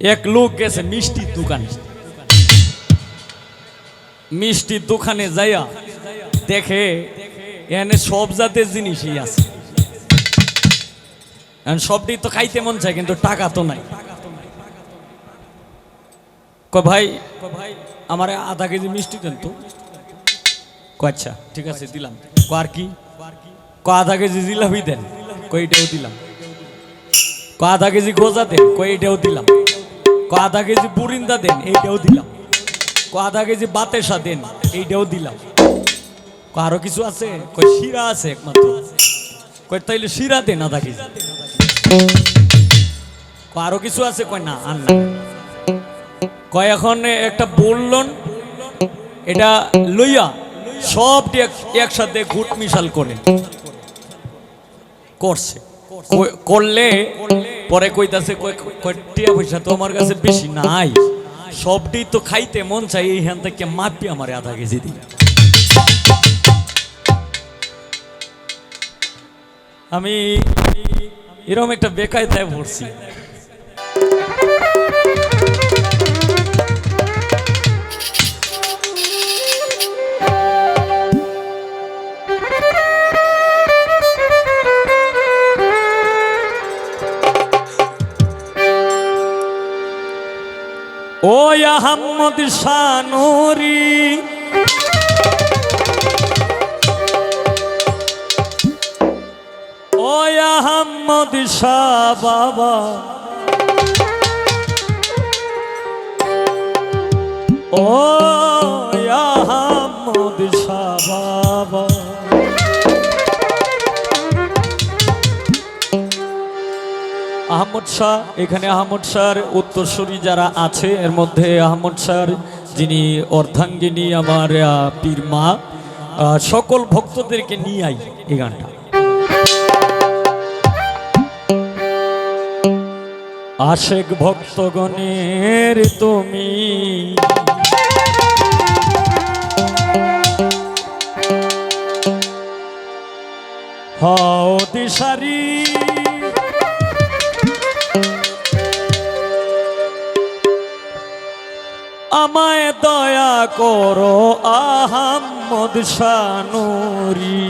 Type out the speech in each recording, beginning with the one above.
এক লোক গেছে মিষ্টির দোকানে। মিষ্টির দোকানে যাইয়া দেখে, এখানে সব জাতের জিনিসই আছে। সবটি তো খাইতে মন চায়, কিন্তু টাকা তো নাই। ক ভাই, আমার আধা কেজি মিষ্টি দেন তো। আচ্ছা ঠিক আছে, দিলাম। আর কি? ক আধা কেজি জিলাপি দেন। কইটাও দিলাম। ক আধা কেজি গোজা দেন। কইটাও দিলাম। আধা কেজি বুরিন্দা দেন, এইটাও দিলাম। আধা কেজি বাতেসা দেন, এইটাও দিলাম। আরও কিছু আছে? কই শিরা আছে একমাত্র। কই তাইলে শিরা দেন আধা কেজি। আরও কিছু আছে? কই না, আর না। কয় এখন একটা বললন এটা লইয়া এক- একসাথে ঘুট মিশাল করে। করছে। করলে পরে কইতাছে কয়- কয় পয়সা তো আমার কাছে বেশি নাই। সবটি তো খাইতে মন চাই থেকে মাপি আমার আধা কেজি দিই আমি এরকম একটা বেকায়দায় পড়ছি ও আহম্মদ শানুরি ও আহম্মদ শাহ বাবা। ও আহম্মদ শাহ বাবা। আহমদ শাহ। এখানে আহমদ শাহর উত্তরসূরি যারা আছে, এর মধ্যে আহমদ শাহর, যিনি অর্ধাঙ্গিনী আমার পীর মা। সকল ভক্তদেরকে নিয়ে আই এই গানটা। আশেক ভক্তগণের তুমি হও দিশারি করো আহম্মদ শানুরি।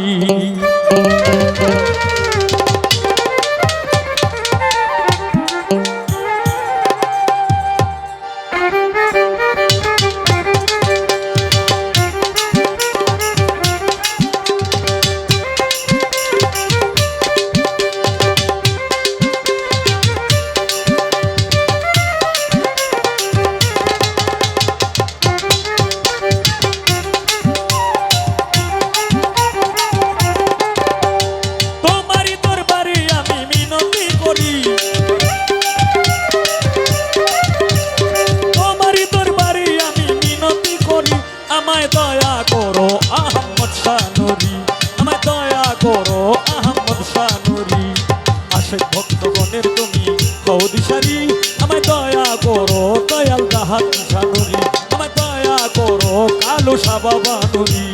করো কালো সাবা বানুরি।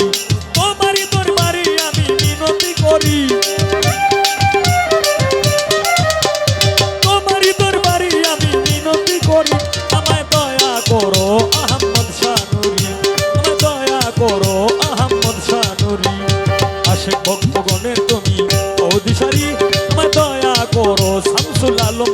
তোমারই দরবারে আমি মিনতি করি। তোমারই দরবারে আমি মিনতি করি। আমায় দয়া করো আহমদ শানুরি আমায় দয়া করো আহমদ শানুরি আশেক ভক্তগণের তুমি অধিসারি। আমায় দয়া করো শামসুল আলম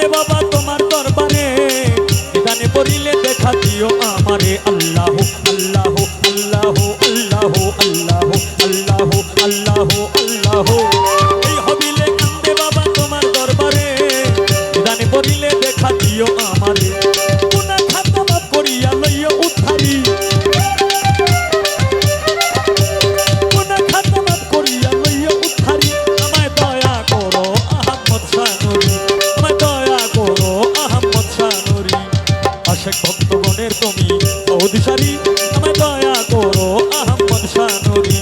দে বাবা, তোমার দরবারে এখানে পড়িলে দেখা দিও আমারে। আল্লাহ আল্লাহ আল্লাহ আল্লাহ আল্লাহ আল্লাহ আল্লাহ আল্লাহ। এই হবিলে কান্দে, বাবা, তোমার দরবারে এখানে পড়িলে দেখা দিও আমারে। অশেক ভক্তগণের তুমি চৌধুরী আমায় দয়া করো আহম্মদ শানুরী